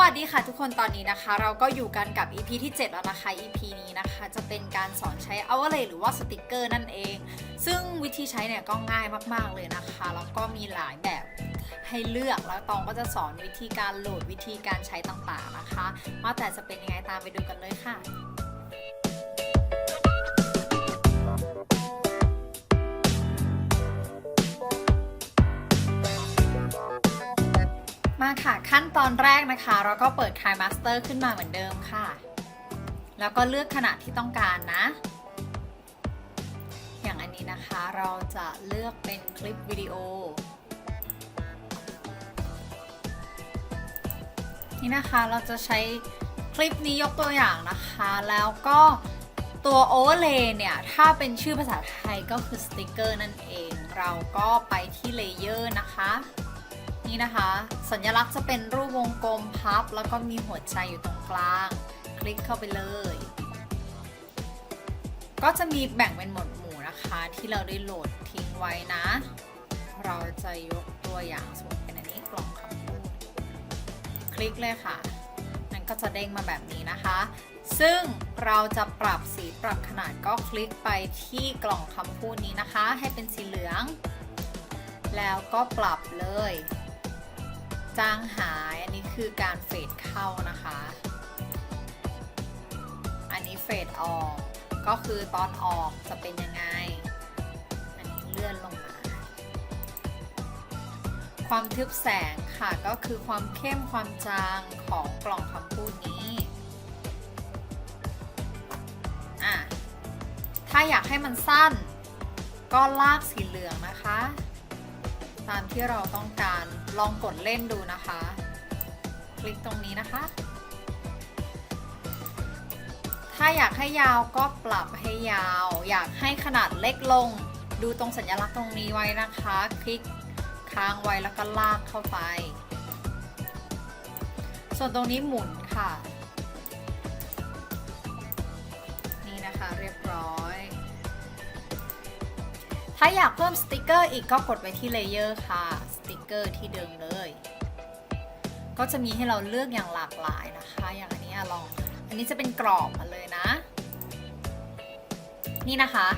วัสดีค่ะทุกคนตอนนี้นะคะ เราก็อยู่กันกับ EP ที่ 7 แล้วนะคะ EP นี้นะคะจะเป็นการสอนใช้เอวเลหรือว่าสติกเกอร์นั่นเอง ซึ่งวิธีใช้เนี่ยก็ง่ายมากๆเลยนะคะ แล้วก็มีหลายแบบให้เลือกแล้วตองก็จะสอนวิธีการโหลดวิธีการใช้ต่างๆนะคะว่าแต่จะเป็นยังไงตามไปดูกันเลยค่ะ มาค่ะ ขั้นตอนแรกนะคะ เราก็เปิด Kind Master ขึ้นมาเหมือนเดิมค่ะ แล้วก็เลือกขนาดที่ต้องการนะ อย่างอันนี้นะคะเราจะเลือกเป็นคลิปวิดีโอ นี่นะคะเราจะใช้คลิปนี้ยกตัวอย่างนะคะ แล้วก็ตัว overlay เนี่ย ถ้าเป็นชื่อภาษาไทยก็คือสติกเกอร์นั่นเอง เราก็ไปที่เลเยอร์นะคะ นี่นะคะ สัญลักษณ์จะเป็นรูปวงกลมพับ แล้วก็มีหัวใจอยู่ตรงกลาง คลิกเข้าไปเลย ก็จะมีแบ่งเป็นหมวดหมู่นะคะ ที่เราได้โหลดทิ้งไว้นะ เราจะยกตัวอย่างสมมติเป็นอันนี้กล่องคำพูดคลิกเลยค่ะมันก็จะเด้งมาแบบนี้นะคะ ซึ่งเราจะปรับสีปรับขนาดก็คลิกไปที่กล่องคำพูดนี้นะคะ ให้เป็นสีเหลืองแล้วก็ปรับเลย จางหาย อันนี้คือการเฟดเข้านะคะ อันนี้เฟดออก ก็คือตอนออกจะเป็นยังไง อันนี้เลื่อนลงมา ความทึบแสงค่ะก็คือความเข้มความจางของกล่องคำพูดนี้อะถ้าอยากให้มันสั้น ก็ลากสีเหลืองนะคะ ตามที่เราต้องการลองกดเล่นดูนะคะ คลิกตรงนี้นะคะ ถ้าอยากให้ยาวก็ปรับให้ยาว อยากให้ขนาดเล็กลง ดูตรงสัญลักษณ์ตรงนี้ไว้นะคะ คลิกค้างไว้แล้วก็ลากเข้าไป ส่วนตรงนี้หมุนค่ะ ถ้าอยากเพิ่มสติกเกอร์อีกก็กดไปที่เลเยอร์ค่ะ สติกเกอร์ที่เดิมเลย ก็จะมีให้เราเลือกอย่างหลากหลายนะคะ อย่างอันนี้ลอง อันนี้จะเป็นกรอบมาเลยนะ นี่นะคะ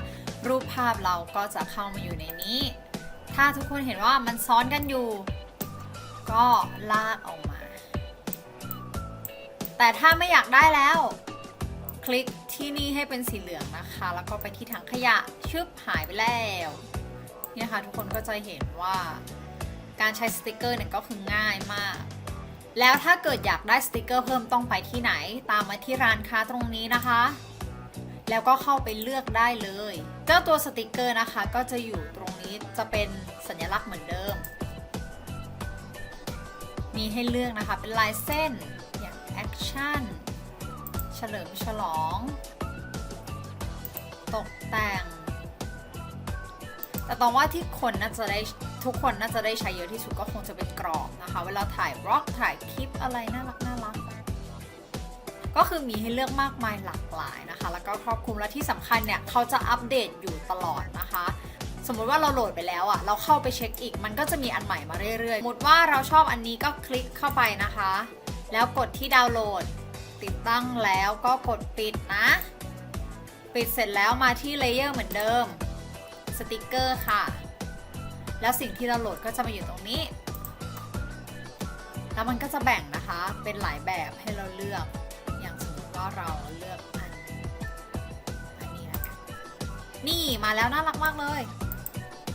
รูปภาพเราก็จะเข้ามาอยู่ในนี้ ถ้าทุกคนเห็นว่ามันซ้อนกันอยู่ ก็ลากออกมา แต่ถ้าไม่อยากได้แล้ว คลิกที่นี่ให้เป็นสีเหลืองนะคะ แล้วก็ไปที่ถังขยะชึบหายไปแล้วนี่นะคะทุกคนก็จะเห็นว่าการใช้สติกเกอร์เนี่ยก็คือง่ายมาก แล้วถ้าเกิดอยากได้สติกเกอร์เพิ่มต้องไปที่ไหน ตามมาที่ร้านค้าตรงนี้นะคะ แล้วก็เข้าไปเลือกได้เลย เจ้าตัวสติกเกอร์นะคะ ก็จะอยู่ตรงนี้จะเป็นสัญลักษณ์เหมือนเดิม มีให้เลือกนะคะเป็นลายเส้นอย่างแอคชั่น ลิมฉลอง ตกแต่ง แต่ตอนว่าที่คนน่าจะได้ทุกคนน่าจะได้ใช้เยอะที่สุดก็คงจะเป็นกรอบนะคะ เวลาถ่ายบล็อกถ่ายคลิปอะไรน่ารักน่ารักก็คือมีให้เลือกมากมายหลากหลายนะคะ แล้วก็ครอบคลุมและที่สำคัญเนี่ยเขาจะอัปเดตอยู่ตลอดนะคะ สมมุติว่าเราโหลดไปแล้วอะ่ะ เราเข้าไปเช็คอีก มันก็จะมีอันใหม่มาเรื่อยๆ สมมติว่าเราชอบอันนี้ก็คลิกเข้าไปนะคะ แล้วกดที่ดาวน์โหลด ติดตั้งแล้วก็กดปิดนะ ปิดเสร็จแล้วมาที่เลเยอร์เหมือนเดิม สติกเกอร์ค่ะ แล้วสิ่งที่เราโหลดก็จะมาอยู่ตรงนี้ แล้วมันก็จะแบ่งนะคะ เป็นหลายแบบให้เราเลือก อย่างสมมติว่าเราเลือกอันอันนี้นะคะนี่มาแล้วน่ารักมากเลย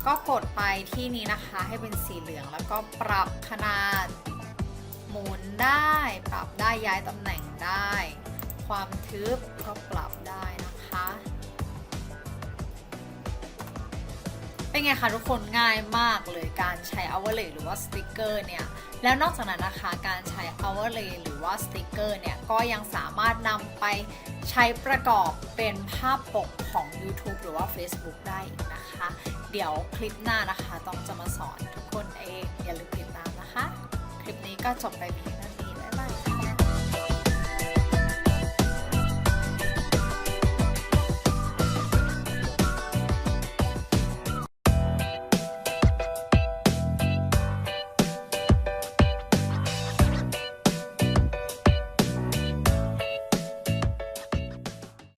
ก็กดไปที่นี้นะคะ ให้เป็นสีเหลืองแล้วก็ปรับขนาด หมุนได้ ปรับได้ย้ายตำแหน่งได้ ความทึบก็ปรับได้นะคะ เป็นไงคะทุกคนง่ายมากเลยการใช้ overlay หรือว่าสติกเกอร์เนี่ย แล้วนอกจากนั้นนะคะการใช้ overlay หรือว่าสติกเกอร์เนี่ย ก็ยังสามารถนำไปใช้ประกอบเป็นภาพปกของ YouTube หรือว่า Facebook ได้อีกนะคะ เดี๋ยวคลิปหน้านะคะ ต้องจะมาสอนทุกคนเอง อย่าลืมติดตามนะคะ คลิปนี้ก็จบไปเพียงเท่านี้บ๊ายบาย